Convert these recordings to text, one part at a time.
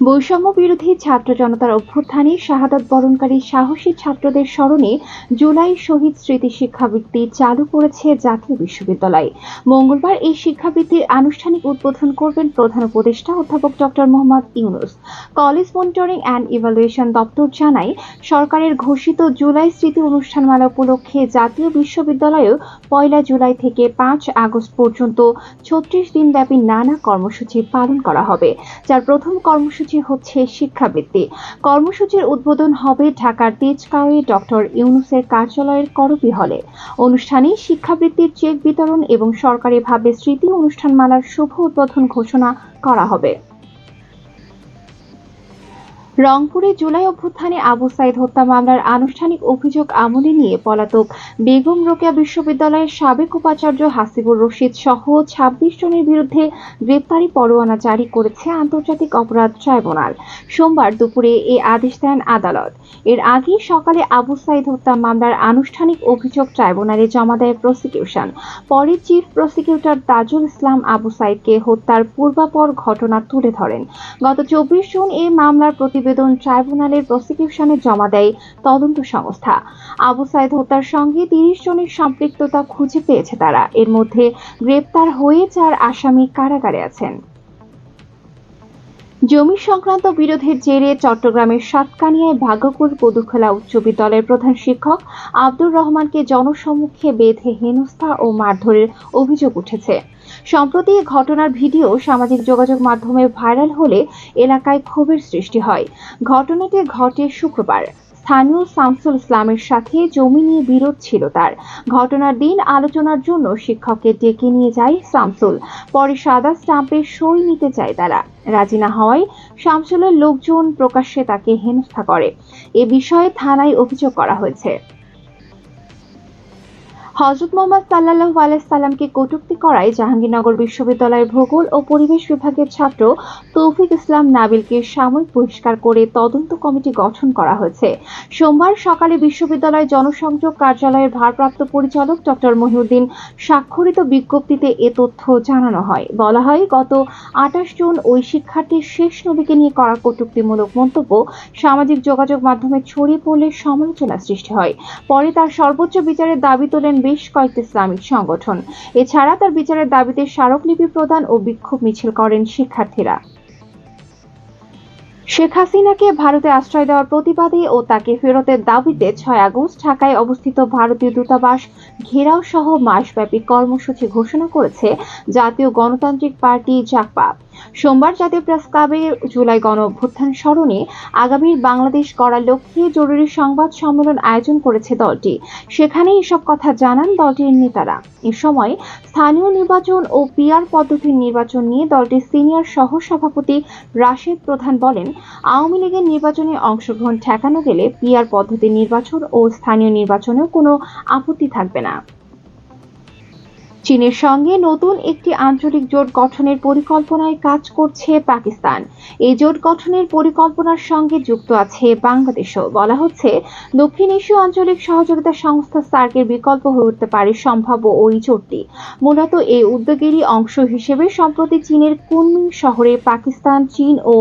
বৈষম্য বিরোধী ছাত্র জনতার অভ্যুত্থানে শাহাদত বরণকারী সাহসী ছাত্রদের স্মরণে জুলাই শহীদ স্মৃতি শিক্ষাবৃত্তি চালু করেছে জাতীয় বিশ্ববিদ্যালয়। মঙ্গলবার এই শিক্ষাবৃত্তির আনুষ্ঠানিক উদ্বোধন করবেন প্রধান উপদেষ্টা অধ্যাপক doctor Mohammad Yunus. College monitoring and evaluation দপ্তর জানায়, সরকারের ঘোষিত জুলাই স্মৃতি অনুষ্ঠানমালা উপলক্ষে জাতীয় বিশ্ববিদ্যালয়েও পয়লা জুলাই থেকে পাঁচ আগস্ট পর্যন্ত ছত্রিশ দিনব্যাপী নানা কর্মসূচি পালন করা হবে, যার প্রথম কর্মসূচি হচ্ছে শিক্ষাবৃত্তি। কর্মসূচির উদ্বোধন হবে ঢাকার তেজগাঁওয়ে ডক্টর ইউনুসের কার্যালয়ের করবি হলে। অনুষ্ঠানে শিক্ষাবৃত্তির চেক বিতরণ এবং সরকারিভাবে স্মৃতি অনুষ্ঠানমালার শুভ উদ্বোধন ঘোষণা করা হবে। রংপুরে জুলাই অভ্যুত্থানে আবু সাইদ হত্যা মামলার আনুষ্ঠানিক অভিযোগ আমলে নিয়ে পলাতক বেগম রোকেয়া বিশ্ববিদ্যালয়ের সাবেক উপাচার্য হাসিবুর রশিদ সহ ছাব্বিশ জনের বিরুদ্ধে গ্রেপ্তারি পরোয়ানা জারি করেছে আন্তর্জাতিক অপরাধ ট্রাইব্যুনাল। সোমবার দুপুরে এ আদেশ দেন আদালত। এর আগে সকালে আবু সাইদ হত্যা মামলার আনুষ্ঠানিক অভিযোগ ট্রাইব্যুনালে জমা দেয় প্রসিকিউশন। পরে চিফ প্রসিকিউটর তাজুল ইসলাম আবু সাইদকে হত্যার পূর্বাপর ঘটনা তুলে ধরেন। গত চব্বিশ জুন এ মামলার প্রতিবেদন ট্রাইব্যুনালের প্রসিকিউশনে জমা দেয় তদন্ত সংস্থা। আবু সাইদ হত্যার সঙ্গে তিরিশ জনের সম্পৃক্ততা খুঁজে পেয়েছে তারা। এর মধ্যে গ্রেপ্তার হয়ে চার আসামি কারাগারে আছেন। জমি সংক্রান্ত বিরোধের জেরে চট্টগ্রামের সাতকানিয়ায় ভাগ্যকুল পদুখোলা উচ্চ বিদ্যালয়ের প্রধান শিক্ষক আব্দুর রহমানকে জনসম্মুখে বেঁধে হেনস্থা ও মারধরের অভিযোগ উঠেছে। সম্প্রতি ঘটনার ভিডিও সামাজিক যোগাযোগ মাধ্যমে ভাইরাল হলে এলাকায় ক্ষোভের সৃষ্টি হয়। ঘটনাটি ঘটে শুক্রবার। স্থানীয় শামসুল ইসলামের সাথে জমি নিয়ে বিরোধ ছিল তার। ঘটনার দিন আলোচনার জন্য শিক্ষককে ডেকে নিয়ে যায় শামসুল। পরে সাদা স্টাম্পে সই নিতে চায় তারা। রাজি না হওয়ায় শামসুলের লোকজন প্রকাশ্যে তাকে হেনস্থা করে। এ বিষয়ে থানায় অভিযোগ করা হয়েছে। হজরত মোহাম্মদ সাল্লাহ আলাইসাল্লামকে কটূক্তি করায় জাহাঙ্গীরনগর বিশ্ববিদ্যালয়ের ভূগোল ও পরিবেশ বিভাগের ছাত্র তৌফিক ইসলাম নাবিলকে সাময়িক বহিষ্কার করে তদন্ত কমিটি গঠন করা হয়েছে। সোমবার সকালে বিশ্ববিদ্যালয় জনসংযোগ কার্যালয়ের ভারপ্রাপ্ত পরিচালক ডক্টর মহিউদ্দিন স্বাক্ষরিত বিজ্ঞপ্তিতে এ তথ্য জানানো হয়। বলা হয়, গত আঠাশ জুন ওই শিক্ষার্থীর শেষ নবীকে নিয়ে করা কটূক্তিমূলক মন্তব্য সামাজিক যোগাযোগ মাধ্যমে ছড়িয়ে পড়লে সমালোচনা সৃষ্টি হয়। পরে তার সর্বোচ্চ বিচারের দাবি তোলেন বেশ কয়েকটি ইসলামিক সংগঠন। এছাড়া তার বিচারের দাবিতে স্মারকলিপি প্রদান ও বিক্ষোভ মিছিল করেন শিক্ষার্থীরা। শেখ হাসিনাকে ভারতে আশ্রয় দেওয়ার প্রতিবাদে ও তাকে ফেরতের দাবিতে ছয় আগস্ট ঢাকায় অবস্থিত ভারতীয় দূতাবাস ঘেরাও সহ মাসব্যাপী কর্মসূচি ঘোষণা করেছে জাতীয় গণতান্ত্রিক পার্টি জাকপা সোমবার জাতীয় প্রেস জুলাই গণ অভ্যুত্থান স্মরণে আগামীর বাংলাদেশ গড়ার লক্ষ্যে জরুরি সংবাদ সম্মেলন আয়োজন করেছে দলটি। সেখানে এসব কথা জানান দলটির নেতারা। এ সময় স্থানীয় নির্বাচন ও পিআর পদ্ধতির নির্বাচন নিয়ে দলটির সিনিয়র সহ সভাপতি রাশেদ প্রধান বলেন, আওয়ামী লীগের নির্বাচনে অংশগ্রহণ ঠেকানো গেলে পিআর পদ্ধতির নির্বাচন ও স্থানীয় নির্বাচনেও কোনো আপত্তি থাকবে না। চীনের সঙ্গে নতুন একটি আঞ্চলিক জোট গঠনের পরিকল্পনায় কাজ করছে পাকিস্তান। এই জোট গঠনের পরিকল্পনার সঙ্গে যুক্ত আছে বাংলাদেশও। বলা হচ্ছে, দক্ষিণ এশীয় আঞ্চলিক সহযোগিতা সংস্থা সার্কের বিকল্প হয়ে উঠতে পারে সম্ভাব্য ওই জোটটি। মূলত এই উদ্যোগেরই অংশ হিসেবে সম্প্রতি চীনের কুনমিং শহরে পাকিস্তান, চীন ও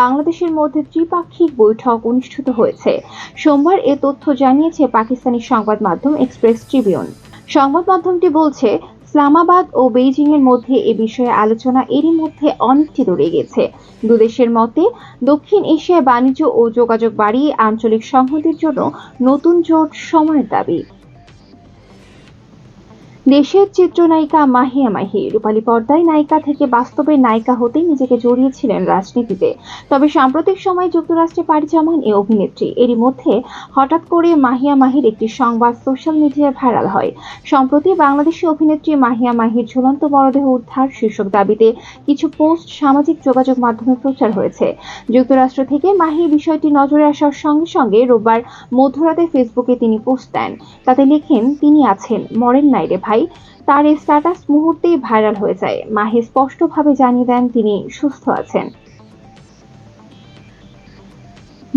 বাংলাদেশের মধ্যে ত্রিপাক্ষিক বৈঠক অনুষ্ঠিত হয়েছে। সোমবার এ তথ্য জানিয়েছে পাকিস্তানি সংবাদ মাধ্যম এক্সপ্রেস ট্রিবিউন। সংবাদ মাধ্যমটি বলছে ইসলামাবাদ ও বেইজিং এর মধ্যে এ বিষয়ে আলোচনা এরই মধ্যে অনেকটি দূরে গেছে। দুদেশের মতে, দক্ষিণ এশিয়ায় বাণিজ্য ও যোগাযোগ বাড়িয়ে আঞ্চলিক সংহতির জন্য নতুন জোট সময়ের দাবি। দেশের চিত্রনায়িকা মাহিয়া মাহি, রূপালী পর্দায় নায়িকা থেকে বাস্তবে নায়িকা হতেই নিজেকে জড়িয়েছিলেন রাজনীতিতে। তবে সাম্প্রতিক সময়ে যুক্তরাষ্ট্রে পাড়ি জমান এই অভিনেত্রী। এরই মধ্যে হঠাৎ করে মাহিয়া মাহির একটি সংবাদ সোশ্যাল মিডিয়ায় ভাইরাল হয়। সম্প্রতি বাংলাদেশি অভিনেত্রী মাহিয়া মাহির ঝুলন্ত মরদেহ উদ্ধার শীর্ষক দাবিতে কিছু পোস্ট সামাজিক যোগাযোগ মাধ্যমে প্রচার হয়েছে। যুক্তরাষ্ট্র থেকে মাহি বিষয়টি নজরে আসার সঙ্গে সঙ্গে রোববার মধ্যরাতে ফেসবুকে তিনি পোস্ট দেন। তাতে লেখেন, তিনি আছেন, মরেন নাই রে ভাই তার এই স্ট্যাটাস মুহূর্তেই ভাইরাল হয়ে যায়। মাহি স্পষ্টভাবে জানিয়ে দেন তিনি সুস্থ আছেন।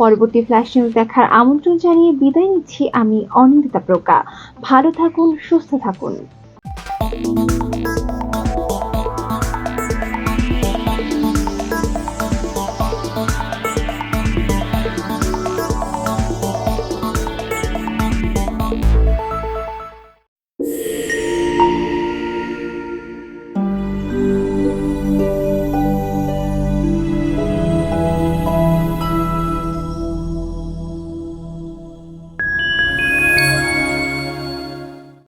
পরবর্তী ফ্ল্যাশ নিউজ দেখার আমন্ত্রণ জানিয়ে বিদায় নিচ্ছি আমি অনিন্দিতা প্রকা ভালো থাকুন, সুস্থ থাকুন।